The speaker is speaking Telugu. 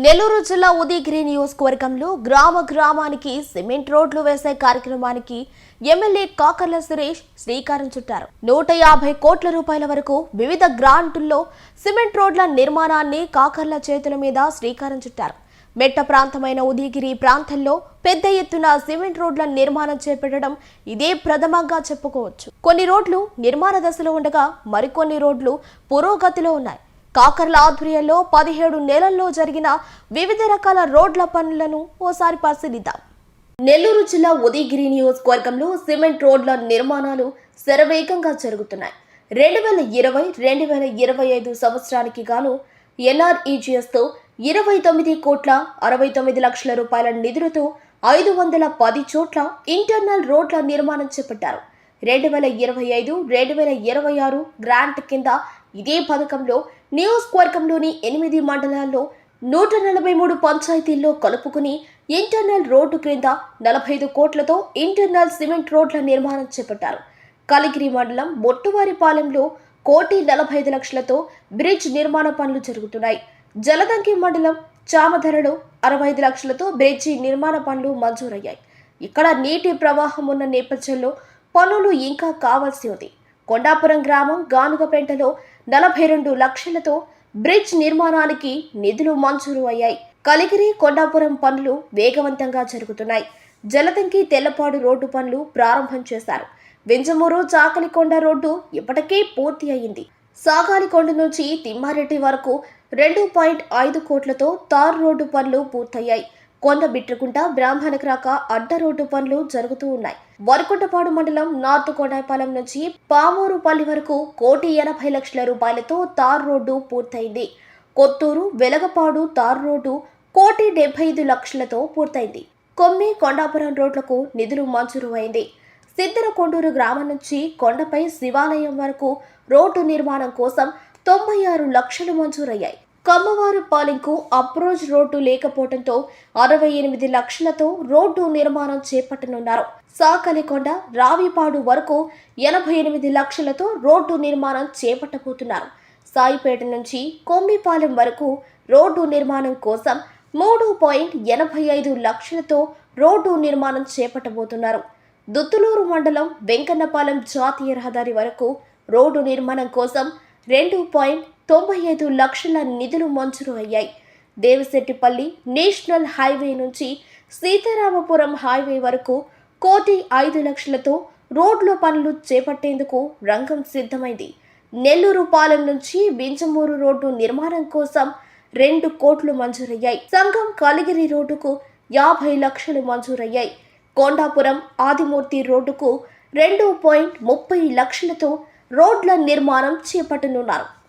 నెల్లూరు జిల్లా ఉదయగిరి నియోజకవర్గంలో గ్రామ గ్రామానికి సిమెంట్ రోడ్లు వేసే కార్యక్రమానికి ఎమ్మెల్యే కాకర్ల సురేష్ శ్రీకారం చుట్టారు. నూట యాభై కోట్ల రూపాయల వరకు వివిధ గ్రాంటుల్లో సిమెంట్ రోడ్ల నిర్మాణాన్ని కాకర్ల చేతుల మీద శ్రీకారం చుట్టారు. మెట్ట ప్రాంతమైన ఉదయగిరి ప్రాంతంలో పెద్ద ఎత్తున సిమెంట్ రోడ్ల నిర్మాణం చేపట్టడం ఇదే ప్రథమంగా చెప్పుకోవచ్చు. కొన్ని రోడ్లు నిర్మాణ దశలో ఉండగా మరికొన్ని రోడ్లు పురోగతిలో ఉన్నాయి. కాకర్ల ఆధ్వర్యంలో పదిహేడు నెలల్లో జరిగిన వివిధ రకాల రోడ్ల పనులను ఓసారి పరిశీలిద్దాం. నెల్లూరు జిల్లా ఉదయగిరి నియోజకవర్గంలో సిమెంట్ రోడ్ల నిర్మాణాలు శరవేగంగా జరుగుతున్నాయి. రెండు వేల ఇరవై రెండు వేల ఇరవై ఐదు సంవత్సరానికి గాను ఎన్ఆర్ఈజీఎస్తో ఇరవై తొమ్మిది కోట్ల అరవై తొమ్మిది లక్షల రూపాయల నిధులతో ఐదు వందల పది చోట్ల ఇంటర్నల్ రోడ్ల నిర్మాణం చేపట్టారు. రెండు వేల ఇరవై ఐదు రెండు వేల ఇరవై ఆరు గ్రాంట్ కింద ఇదే పథకంలో నియోజకవర్గంలోని ఎనిమిది మండలాల్లో నూట నలభై మూడు పంచాయతీల్లో కలుపుకుని ఇంటర్నల్ రోడ్డు క్రింద నలభై ఐదు కోట్లతో ఇంటర్నల్ సిమెంట్ రోడ్ల నిర్మాణం చేపట్టారు. కలిగిరి మండలం బొట్టువారిపాలెంలో కోటి నలభై ఐదు లక్షలతో బ్రిడ్జ్ నిర్మాణ పనులు జరుగుతున్నాయి. జలదంకి మండలం చామధరలో అరవై ఐదు లక్షలతో బ్రిడ్జి నిర్మాణ పనులు మంజూరయ్యాయి. ఇక్కడ నీటి ప్రవాహం ఉన్న నేపథ్యంలో పనులు ఇంకా కావాల్సి ఉంది. కొండాపురం గ్రామం గానుగపేంటలో నలభై రెండు లక్షలతో బ్రిడ్జ్ నిర్మాణానికి నిధులు మంజూరు అయ్యాయి కలిగిరి కొండాపురం పనులు వేగవంతంగా జరుగుతున్నాయి. జలదంకి తెల్లపాడు రోడ్డు పనులు ప్రారంభం చేశారు. వెంజమూరు చాకలికొండ రోడ్డు ఇప్పటికే పూర్తి అయింది. సాగాలికొండ నుంచి తిమ్మారెడ్డి వరకు రెండు పాయింట్ ఐదు కోట్లతో తార్ రోడ్డు పనులు పూర్తయ్యాయి. కొండ బిట్రకుంట బ్రాహ్మణక్రాక అడ్డ రోడ్డు పనులు జరుగుతూ ఉన్నాయి. వరకుంటపాడు మండలం నార్త్ కొండాపాలెం నుంచి పామూరుపల్లి వరకు కోటి ఎనభై లక్షల రూపాయలతో తార్ రోడ్డు పూర్తయింది. కొత్తూరు వెలగపాడు తార్ రోడ్డు కోటి డెబ్బై ఐదు లక్షలతో పూర్తయింది. కొమ్మి కొండాపురం రోడ్లకు నిధులు మంజూరు అయింది సిద్దరకొండూరు గ్రామం నుంచి కొండపై శివాలయం వరకు రోడ్డు నిర్మాణం కోసం తొంభై ఆరు లక్షలు మంజూరయ్యాయి. కమ్మవారుపాలెంకు అప్రోచ్ రోడ్డు లేకపోవడంతో అరవై ఎనిమిది లక్షలతో రోడ్డు నిర్మాణం చేపట్టనున్నారు. సాకలికొండ రావిపాడు వరకు ఎనభై ఎనిమిది లక్షలతో రోడ్డు నిర్మాణం చేపట్టబోతున్నారు. సాయిపేట నుంచి కొమ్మిపాలెం వరకు రోడ్డు నిర్మాణం కోసం మూడు పాయింట్ ఎనభై ఐదు లక్షలతో రోడ్డు నిర్మాణం చేపట్టబోతున్నారు. దుత్తులూరు మండలం వెంకన్నపాలెం జాతీయ రహదారి వరకు రోడ్డు నిర్మాణం కోసం రెండు పాయింట్ తొంభై ఐదు లక్షల నిధులు మంజూరు అయ్యాయి దేవిశెట్టిపల్లి నేషనల్ హైవే నుంచి సీతారామపురం హైవే వరకు కోటి ఐదు లక్షలతో రోడ్ల పనులు చేపట్టేందుకు రంగం సిద్ధమైంది. నెల్లూరు పాలెం నుంచి బింజమూరు రోడ్డు నిర్మాణం కోసం రెండు కోట్లు మంజూరయ్యాయి. సంఘం కలిగిరి రోడ్డుకు యాభై లక్షలు మంజూరయ్యాయి. కొండాపురం ఆదిమూర్తి రోడ్డుకు రెండు పాయింట్ ముప్పై లక్షలతో రోడ్ల నిర్మాణం చేపట్టనున్నారు.